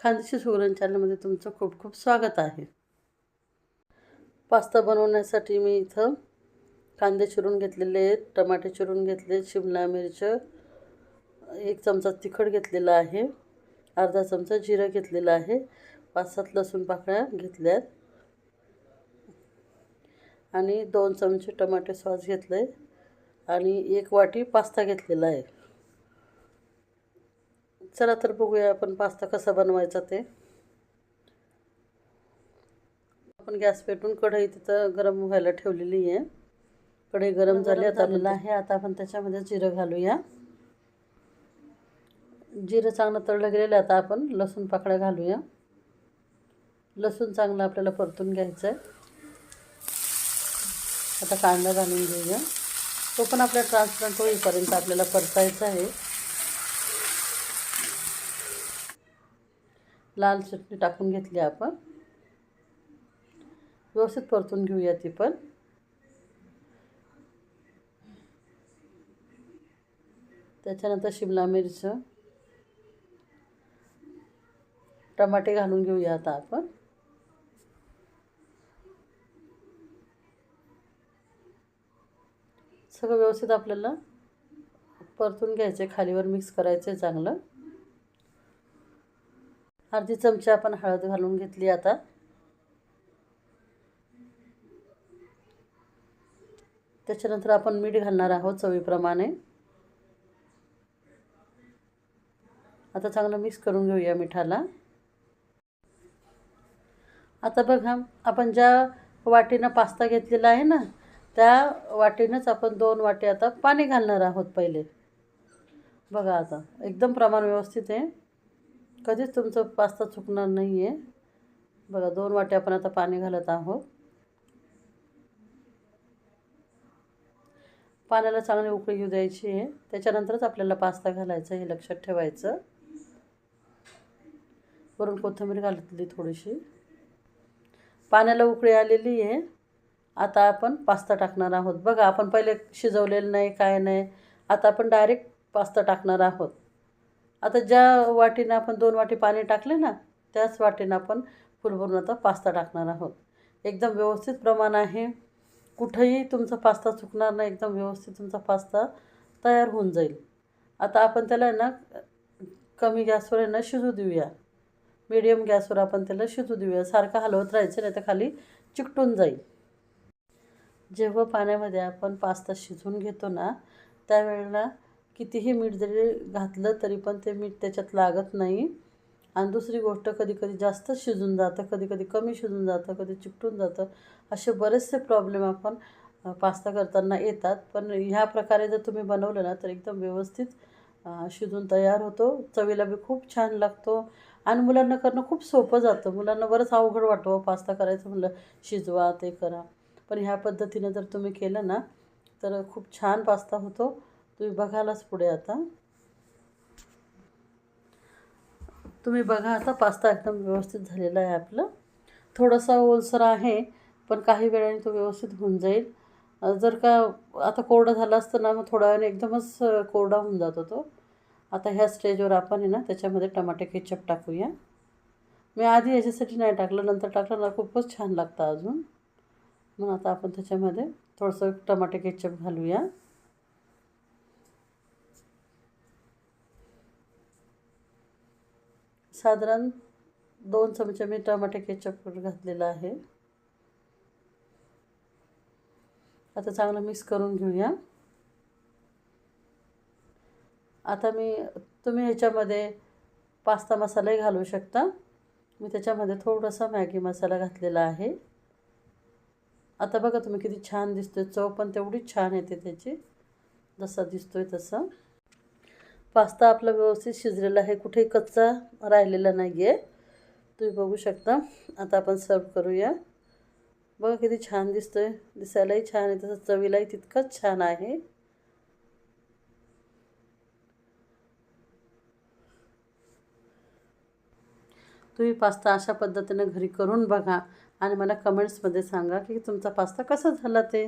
खानदेशी सुगरण चॅनलमध्ये तुमचं खूप खूप स्वागत आहे. पास्ता बनवण्यासाठी मी इथं कांदे चिरून घेतलेले आहेत टमाटे चिरून घेतले शिमला मिरच एक चमचा तिखट घेतलेला आहे अर्धा चमचा जिरं घेतलेलं आहे पाच सात लसूण पाकळ्या घेतल्यात आणि दोन चमचे टमाटे सॉस घेतले आणि एक वाटी पास्ता घेतलेला आहे. चला तर बघूया आपण पास्ता कसा बनवायचा ते. आपण गॅस पेटून कढई तिथं गरम व्हायला ठेवलेली आहे. कढई गरम झाली आता आपल्याला आहे. आता आपण त्याच्यामध्ये जिरं घालूया. जिरं चांगलं तळलं गेलेलं आता आपण लसूण पाकळ्या घालूया. लसूण चांगलं आपल्याला परतून घ्यायचं आहे आता कांदा घालून घेऊया. तो पण आपल्या ट्रान्सपरंट होईपर्यंत आपल्याला परतायचा आहे. लाल चटणी टाकून घेतली आपण. व्यवस्थित परतून घेऊया ती पण. त्याच्यानंतर शिमला मिरच टमाटे घालून घेऊया आता आपण. सगळं व्यवस्थित आपल्याला परतून घ्यायचं आहे खालीवर मिक्स करायचं आहे चांगलं. अर्धी चमचे आपण हळद घालून घेतली आता. त्याच्यानंतर आपण मीठ घालणार आहोत चवीप्रमाणे. आता चांगलं मिक्स करून घेऊया मिठाला. आता बघा आपण ज्या वाटीनं पास्ता घेतलेला आहे ना त्या वाटीनंच आपण दोन वाटी आता पाणी घालणार आहोत पहिले. बघा आता एकदम प्रमाण व्यवस्थित आहे. कधीच तुमचं पास्ता चुकणार नाही आहे बघा दोन वाटे आपण आता पाणी घालत आहोत. पाण्याला चांगली उकळी येऊ द्यायची आहे. त्याच्यानंतरच आपल्याला पास्ता घालायचा हे लक्षात ठेवायचं. वरून कोथिंबीर घालतली थोडीशी. पाण्याला उकळी आलेली आहे. आता आपण पास्ता टाकणार आहोत. बघा आपण पहिले शिजवलेलं नाही काय नाही. आता आपण डायरेक्ट पास्ता टाकणार आहोत. आता ज्या वाटीनं आपण दोन वाटी पाणी टाकले ना त्याच वाटीनं आपण फुलभरून आता पास्ता टाकणार आहोत. एकदम व्यवस्थित प्रमाण आहे. कुठंही तुमचा पास्ता चुकणार नाही एकदम व्यवस्थित तुमचा पास्ता तयार होऊन जाईल. आता आपण त्याला ना कमी गॅसवर ना शिजू देऊया. मिडियम गॅसवर आपण त्याला शिजू देऊया. सारखं हलवत राहायचं नाही तर खाली चिकटून जाईल. जेव्हा पाण्यामध्ये आपण पास्ता शिजवून घेतो ना त्यावेळेला कितीही मीठ जरी घातलं तरी पण ते मीठ त्याच्यात लागत नाही. आणि दुसरी गोष्ट कधी कधी जास्त शिजून जातं कधी कधी कमी शिजून जातं कधी चिकटून जातं. असे बरेचसे प्रॉब्लेम आपण पास्ता करताना येतात. पण ह्या प्रकारे जर तुम्ही बनवलं ना तर एकदम व्यवस्थित शिजून तयार होतो. चवीला बी खूप छान लागतो. आणि मुलांना करणं खूप सोपं जातं. मुलांना बरंच अवघड वाटतं हो, पास्ता करायचं म्हणलं शिजवा ते करा. पण ह्या पद्धतीनं जर तुम्ही केलं ना तर खूप छान पास्ता होतो. तुम्ही बघालाच पुढे आता. तुम्ही बघा आता पास्ता एकदम व्यवस्थित झालेला आहे आपलं. थोडासा ओलसर आहे पण काही वेळाने तो व्यवस्थित होऊन जाईल. जर का आता कोरडा झाला असतं ना मग थोड्या वेळाने एकदमच कोरडा होऊन जातो तो. आता ह्या स्टेजवर आपण आहे ना त्याच्यामध्ये टमाटे केचप टाकूया. मी आधी याच्यासाठी नाही टाकलं नंतर टाकलं ना खूपच छान लागतं अजून. मग आता आपण त्याच्यामध्ये थोडंसं टमाटे केचप घालूया. साधारण दोन चमचे मी टमाटे केचप घातलेला आहे. आता चांगलं मिक्स करून घेऊया. आता मी तुम्ही ह्याच्यामध्ये पास्ता मसालाही घालू शकता. मी त्याच्यामध्ये थोडासा मॅगी मसाला घातलेला आहे. आता बघा तुम्ही किती छान दिसतोय. चव पण तेवढीच छान येते त्याची. जसा दिसतोय तसा. पास्ता आपला व्यवस्थित शिजलेला आहे. कुठेही कच्चा राहिलेला नाही आहे तुम्ही बघू शकता. आता आपण सर्व करूया. बघा किती छान दिसतोय. दिसायलाही छान आहे. तसं चवीलाही तितकंच छान आहे. तुम्ही पास्ता अशा पद्धतीनं घरी करून बघा आणि मला कमेंट्समध्ये सांगा की तुमचा पास्ता कसा झाला ते.